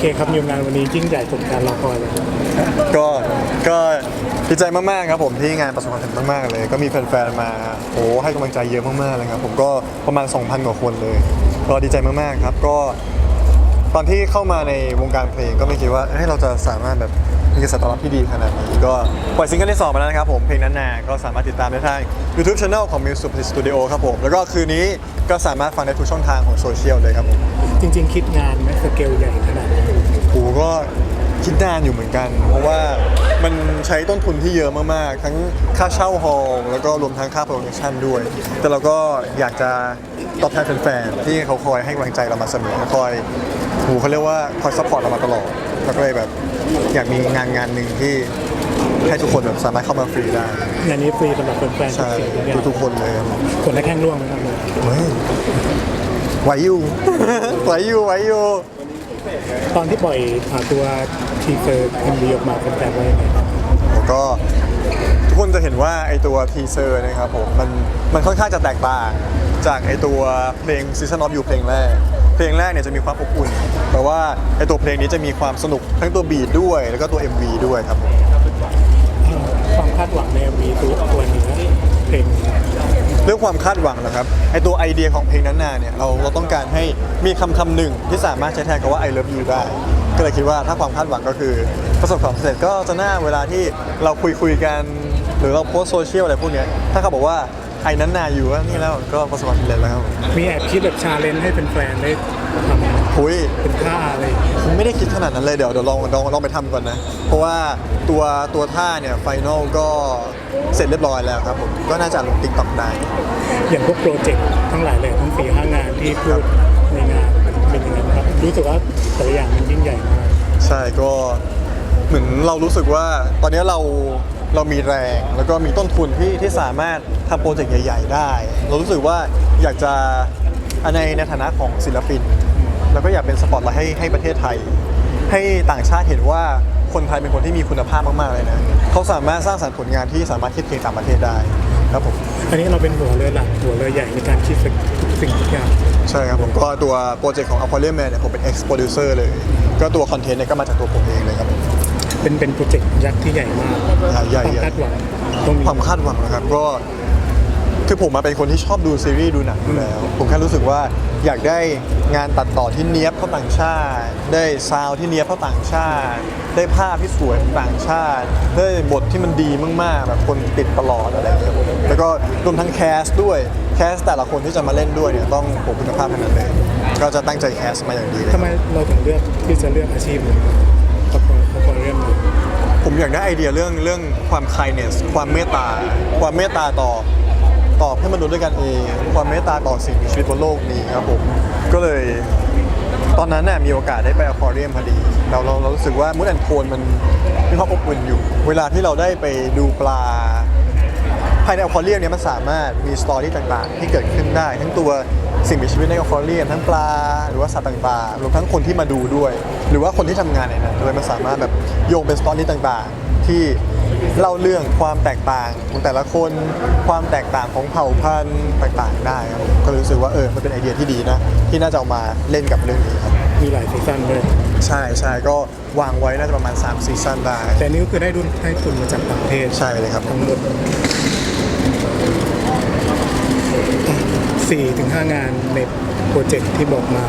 เคครับนิวงานวันนี้ยิ่งใหญ่สมการรอคอยเลยก็ก็ดีใจมากๆครับผมที่งานประสบความสำเร็จมากๆเลย ก็มีแฟนๆมาโอ้ให้กำลังใจเยอะมากๆเลยครับผมก็ประมาณ 2,000กว่าคนเลยก็ดีใจมากๆครับก็ ตอนที่เข้ามาในวงการเพลงก็ไม่คิดว่าเฮ้ยเราจะสามารถแบบมีกระแสตอบรับที่ดีขนาดนี้ก็ปล่อยซิงเกิลที่สองมาแล้วนะครับผมเพลงนั้นนาก็สามารถติดตามได้ทาง YouTube Channel ของ Music Studio ครับผมแล้วก็คืนนี้ก็สามารถฟังได้ทุกช่องทางของโซเชียลเลยครับผมจริง ๆ คิดงานไหมสเกลใหญ่ขนาดนี้กูก็คิดนานอยู่เหมือนกัน เพราะว่า มันใช้ต้นทุนที่เยอะมากๆ ทั้งค่าเช่าฮอลล์แล้วก็รวมทั้งค่าโปรดักชันด้วย แต่เราก็อยากจะตอบแทนแฟนๆที่เขาคอยให้กำลังใจเรามาเสมอคอยหูเขาเรียกว่าคอยซัพพอร์ตเรามาตลอดเราก็เลยแบบอยากมีงานงานหนึ่งที่ให้ทุกคนแบบสามารถเข้ามาฟรีได้งานนี้ฟรีสำหรับแฟนๆใช่ทุกอย่างทุกๆคนเลยครับคนละแข้งร่วงนะครับเฮ้ยไหวอยู่ไหวอยู่ไหวอยู่ ตอนที่ปล่อยอ่าตัวทีเซอร์เอ็มวีออกมาแฟนๆว่ายังไงครับแล้วก็ทุกคนจะเห็นว่าไอตัวทีเซอร์นะครับผมมันมันค่อนข้างจะแตกต่าง จากไอตัวเพลง Season of You เพลงแรก เพลงแรกเนี่ยจะมีความอบอุ่น แต่ว่าไอตัวเพลงนี้จะมีความสนุกทั้งตัวบีทด้วย แล้วก็ตัว MV ด้วยครับผมความคาดหวังในเอ็มวีตัวตัวนี้เพลงนี้ เรื่องความคาดหวังนะครับไอตัวไอเดียของเพลงนั้นนาเนี่ยเราเราต้องการให้มีคำคำหนึ่งที่สามารถใช้แทนคำว่า I love you ได้ ก็เลยคิดว่าถ้าความคาดหวังก็คือประสบความสำเร็จก็จะน่าเวลาที่เราคุยคุยๆกัน หรือเราโพสต์โซเชียลอะไรพวกเนี้ยถ้าเขาบอกว่าไอ้นั้นนาอยู่ว่านี่แล้วก็ประสบความสำเร็จแล้วครับมีแอบคิดแบบชาเลนจ์ให้แฟนๆได้ทคุยำเป็นท่าอะไรอย่างเงี้ยผม ไม่ได้คิดขนาดนั้นเลยเดี๋ยวเดี๋ยวลองลองลองไปทำก่อนนะ เพราะว่าตัวตัวท่าเนี่ยไฟนอลก็เสร็จเรียบร้อยแล้วครับผมก็น่าจะลงติ๊กต็อกได้ อย่างพวกโปรเจกต์ทั้งหลายเลยทั้งสี่ห้างานที่พูดในงานมันเป็นยังไงบ้างครับรู้สึกว่าแต่ละอย่างมันยิ่งใหญ่มากใช่ก็เหมือนเรารู้สึกว่าตอนนี้เราเรามีแรงแล้วก็มีต้นทุนที่ที่สามารถทำโปรเจกต์ใหญ่ ๆ ได้ เรารู้สึกว่าอยากจะในในฐานะของศิลปิน แล้วก็อยากเป็นสปอตไลท์ให้ให้ประเทศไทย ให้ต่างชาติเห็นว่าคนไทยเป็นคนที่มีคุณภาพมากๆเลยนะเขาสามารถสร้างสรรค์ผลงานที่สามารถคิดเพลงต่างประเทศได้ครับผมอันนี้เราเป็นหัวเรือหลักหัวเรือใหญ่ในการคิดทุกสิ่งทุกอย่างใช่ครับผมก็ตัวโปรเจกต์ของ Aquarium Man เนี่ยผมเป็น ex producer เลย ก็ตัวคอนเทนต์เนี่ยก็มาจากตัวผมเองเลยครับผมเป็นเป็นโปรเจกต์ยักษ์ที่ใหญ่มากใหญ่ความใหญ่คาดหวังต้องมีความคาดหวังนะครับก็ คือผมมาเป็นคนที่ชอบดูซีรีส์ดูหนังอยู่แล้ว ผมแค่รู้สึกว่าอยากได้งานตัดต่อที่เนี้ยบเท่าต่างชาติ ได้ซาวด์ที่เนี้ยบเท่าต่างชาติ ได้ภาพที่สวยต่างชาติ ได้บทที่มันดีมากๆแบบคนติดตลอดอะไรอย่างเงี้ยแล้วก็รวมทั้งแคสด้วยแคสแต่ละคนที่จะมาเล่นด้วยเนี่ยต้องผมคุณภาพทั้งนั้นเลยก็จะตั้งใจแคสมาอย่างดีเลยทำไมเราถึงเลือกที่จะเลือกอาชีพนี้พอพอพอเรื่องนี้ผมอยากได้ไอเดียเรื่องเรื่องความ kindness ความเมตตา ความเมตตาต่อ ตอเพื่อนมนุษย์ด้วยกันเอง ความเมตตาต่อสิ่งมีชีวิตบนโลกนี้ครับผมก็เลยตอนนั้นน่ะมีโอกาสได้ไปอควาเรียมพอดี เราเราเรารู้สึกว่ามูดแอนโทนมันมีความอบอุ่นอยู่ เวลาที่เราได้ไปดูปลาภายในอควาเรียมเนี่ยมันสามารถมีสตอรี่ต่างๆ ที่เกิดขึ้นได้ ทั้งตัวสิ่งมีชีวิตในอควาเรียมทั้งปลาหรือว่าสัตว์ต่างๆรวมทั้งคนที่มาดูด้วย หรือว่าคนที่ทำงานในนั้นด้วยมันสามารถแบบโยงเป็นสตอรี่ต่างๆ ที่ เล่าเรื่องความแตกต่างของแต่ละคนความแตกต่างของเผ่าพันธุ์ต่างๆได้ครับผมก็เลยรู้สึกว่าเออมันเป็นไอเดียที่ดีนะ ที่น่าจะเอามาเล่นกับเรื่องนี้ครับมีหลายซีซั่นเลยใช่ใช่ก็วางไว้น่าจะประมาณ3ซีซั่นได้แต่นี่ก็คือได้ดุนให้ทุนมาจากต่างประเทศใช่เลยครับ ทั้งหมด สี่ถึงห้างานในโปรเจกต์ที่บอกมา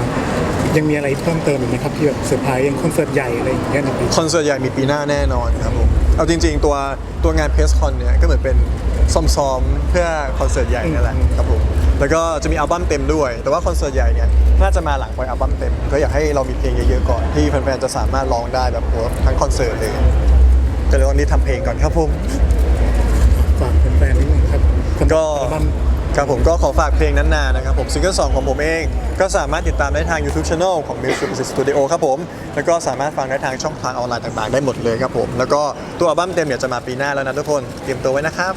ยังมีอะไรเพิ่มเติมอีกไหมครับที่แบบเซอร์ไพรส์ยังคอนเสิร์ตใหญ่อะไรอย่างเงี้ยในปีคอนเสิร์ตใหญ่มีปีหน้าแน่นอนครับผมเอาจริง ๆ ตัวตัวงานเพสคอนเนี่ยก็เหมือนเป็นซ้อมๆเพื่อคอนเสิร์ตใหญ่นั่นแหละครับผมแล้วก็จะมีอัลบั้มเต็มด้วย แต่ว่าคอนเสิร์ตใหญ่เนี่ยน่าจะมาหลังปล่อยอัลบั้มเต็ม ก็อยากให้เรามีเพลงเยอะๆก่อนที่แฟนๆจะสามารถร้องได้แบบโหทั้งคอนเสิร์ตเลยก็เลยตอนนี้ทำเพลงก่อนครับผมฝากแฟนๆนิดนึงครับสำหรับก็อัลบั้ม ครับผมก็ขอฝากเพลงนั้นนานะครับผมซิงเกิลสองของผมเอง ก็สามารถติดตามได้ทาง YouTube Channel ของ Music Music Studio ครับผม แล้วก็สามารถฟังได้ทางช่องทางออนไลน์ต่างๆ ได้หมดเลยครับผม แล้วก็ตัวอัลบั้มเต็มเนี่ยจะมาปีหน้าแล้วนะทุกคน เตรียมตัวไว้นะครับ